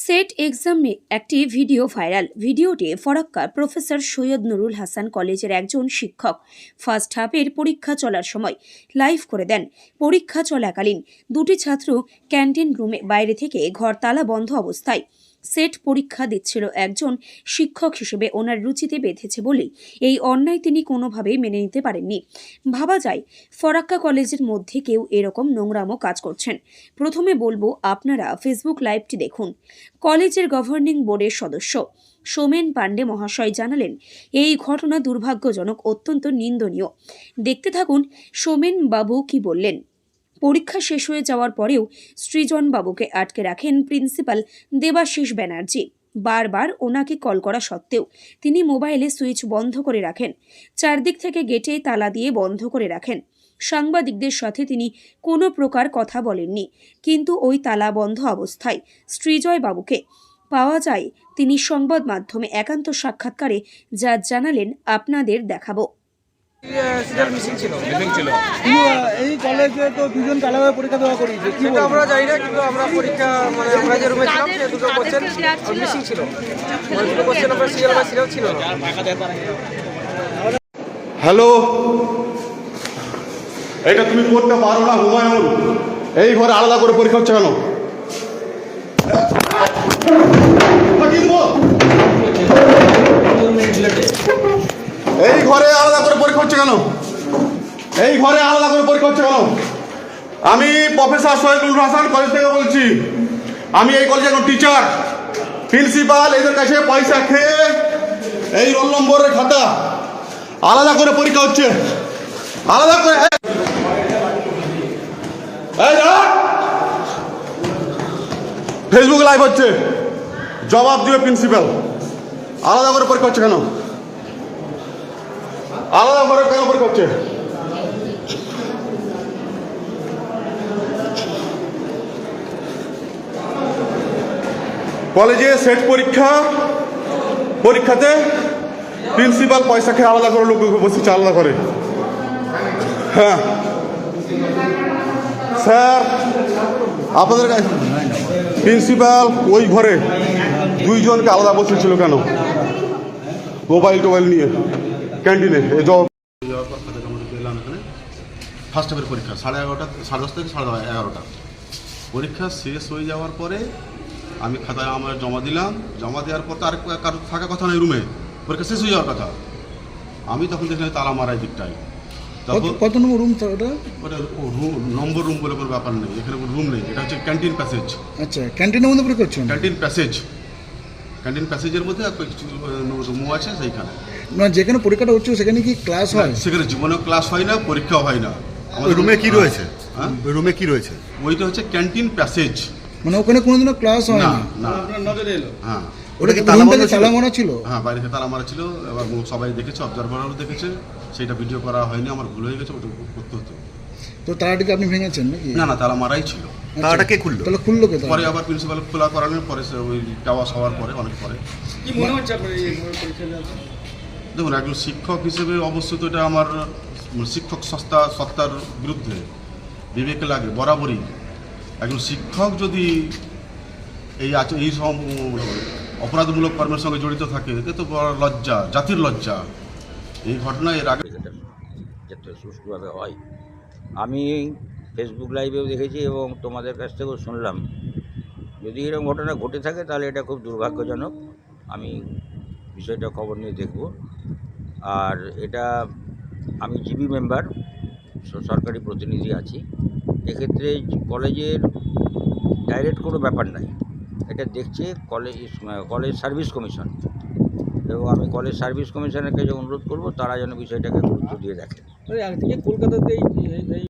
Set এক্সামে একটি video viral. ভিডিওটি ফরাক্কা প্রফেসর সৈয়দ নুরুল হাসান কলেজের একজন শিক্ষক ফার্স্ট হাফের পরীক্ষা চলার সময় লাইভ করে দেন। পরীক্ষা চলাকালীন দুটি ছাত্র ক্যান্টিন রুমে বাইরে থেকে ঘর তালা বন্ধ অবস্থায় সেট পরীক্ষা দিচ্ছিল একজন শিক্ষক হিসেবে ওনার রুচিতে বেঁধেছে বলেই। এই অন্যায় তিনি কোনোভাবেই মেনে নিতে পারেননি। ভাবা যায়, ফরাক্কা কলেজের মধ্যে কেউ এরকম নোংরামো কাজ করছেন। প্রথমে বলব, আপনারা ফেসবুক লাইভটি দেখুন। কলেজের গভর্নিং বোর্ডের সদস্য সোমেন পাণ্ডে মহাশয় জানালেন, এই ঘটনা দুর্ভাগ্যজনক, অত্যন্ত নিন্দনীয়। দেখতে থাকুন, সোমেন বাবু কি বললেন? পরীক্ষা শেষ হয়ে যাওয়ার পরেও সৃজন বাবুকে আটকে রাখেন প্রিন্সিপাল দেবাশিস ব্যানার্জি। বারবার ওনাকে কল করা সত্ত্বেও তিনি মোবাইলে সুইচ বন্ধ করে রাখেন। চারদিক থেকে গেটে তালা দিয়ে বন্ধ করে রাখেন। সাংবাদিকদের সাথে তিনি কোনো প্রকার কথা বলেননি, কিন্তু ওই তালা বন্ধ অবস্থায় সৃজয় বাবুকে পাওয়া যায় তিনি সংবাদ মাধ্যমে একান্ত সাক্ষাৎকারে যা জানালেন আপনাদের দেখাবো। মিসিং ছিল। মিটিং ছিল। কিন্তু, এই কলেজে তো দুজন আলাদা পরীক্ষা দেওয়া করিয়েছে। কি আমরা জানি না কিন্তু আমরা পরীক্ষা মানে আমরা যে রুমে ছিলাম সে দুটো কোশ্চেন মিসিং ছিল। মানে দুটো কোশ্চেন আমরা সিরিয়াল বা সিরিয়াল ছিল হ্যালো? এটা তুমি করতে পারো না হুমায়ুন? এই ঘরে আলাদা করে পরীক্ষা হচ্ছে কেন ফাটিয়ে দেবো। এই ঘরে আলাদা করে পরীক্ষা হচ্ছে কেন এই ঘরে আলাদা করে পরীক্ষা হচ্ছে কেন? আমি প্রফেসর সৈয়দুল হাসান কলেজ থেকে বলছি, আমি এই কলেজের টিচার প্রিন্সিপাল এদের কাছে পয়সা খেয়ে এই রোল নম্বরের খাতা আলাদা করে পরীক্ষা হচ্ছে। আলাদা করে ফেসবুক লাইভ হচ্ছে। জবাব দিবে প্রিন্সিপাল আলাদা করে পরীক্ষা হচ্ছে কেন? আলাদা করে কেন পরীক্ষা হচ্ছে? কলেজে সেট পরীক্ষা, পরীক্ষাতে প্রিন্সিপাল পয়সা খেয়ে আলাদা করে লোক বসেছে আলাদা করে। হ্যাঁ। স্যার, আপনাদের প্রিন্সিপাল ওই ঘরে দুইজনকে আলাদা বসেছিল কেন? মোবাইল টোবাইল নিয়ে, ক্যান্টিনে এই জব ফার্স্ট হাফের পরীক্ষা, সাড়ে এগারোটা, সাড়ে দশ থেকে সাড়ে এগারোটা। পরীক্ষা শেষ হয়ে যাওয়ার পরে আমি খাতায় আমার জমা দিলাম জমা দেওয়ার পর তো আর কারও থাকার কথা নেই রুমে। পরীক্ষা শেষ হয়ে যাওয়ার কথা। আমি তখন দেখলাম তালা মারাই দিকটাই কত- কত নম্বর রুম তো ওটা? ওটা রুম নম্বর রুম বলে কোনো ব্যাপার নেই। এখানে কোনো রুম নেই। এটা হচ্ছে ক্যান্টিন প্যাসেজ। আচ্ছা ক্যান্টিনের মধ্যে পরীক্ষা হচ্ছে ক্যান্টিন প্যাসেজ। ক্যান্টিন প্যাসেজের মধ্যে আর কিছু রুমও আছে সেইখানে। মানে যেখানে পরীক্ষাটা হচ্ছে সেখানে কি ক্লাস হয়? সেখানে জীবনেও ক্লাস হয় না পরীক্ষাও হয় না। আমাদের রুমে কি রয়েছে? হ্যাঁ? রুমে কি রয়েছে? ওইটা হচ্ছে ক্যান্টিন প্যাসেজ। মানে ওখানে কোনোদিনও ক্লাস হয় না না। না হ্যাঁ। ওটা কি তালা বন্ধ ছিল? তালা মারা ছিল? হ্যাঁ বাইরে থেকে তালা মারা ছিল। এবার সবাই দেখেছে অবজারভারও দেখেছে। সেটা ভিডিও করা হয়নি আমার ভুল হয়ে গেছে ওটা করতে হতো। তো তালাটিকে আপনি ভেঙেছেন নাকি? না না তালা মারাই ছিল। আচ্ছা। তালাটা কে খুললো? তাহলে খুললো কে পরে আবার প্রিন্সিপাল খোলা করানোর পরে সে ওই টাওয়াস হওয়ার পরে অনেক পরে। কি মনে হচ্ছে আপনার এই দেখুন একজন শিক্ষক হিসেবে অবশ্যই তো এটা আমার শিক্ষক সস্তা সত্তার বিরুদ্ধে। বিবেকে লাগে বরাবরই। একজন শিক্ষক যদি এই এই সব অপরাধমূলক কর্মের সঙ্গে জড়িত থাকে, এতে তো বড় লজ্জা, জাতির লজ্জা। এই ঘটনা এর আগে যাতে সুষ্ঠুভাবে হয়, আমি ফেসবুক লাইভেও দেখেছি এবং তোমাদের কাছ থেকেও শুনলাম। যদি এরকম ঘটনা ঘটে থাকে, তাহলে এটা খুব দুর্ভাগ্যজনক। আমি বিষয়টা খবর নিয়ে দেখব। আর এটা, আমি জিবি মেম্বার সরকারি প্রতিনিধি আছি। এক্ষেত্রে কলেজের ডাইরেক্ট কোনো ব্যাপার নাই। এটা দেখছে কলেজ কলেজ সার্ভিস কমিশন। এবং আমি কলেজ সার্ভিস কমিশনের কাছে অনুরোধ করব, তারা যেন বিষয়টাকে গুরুত্ব দিয়ে দেখে। কলকাতাতে এই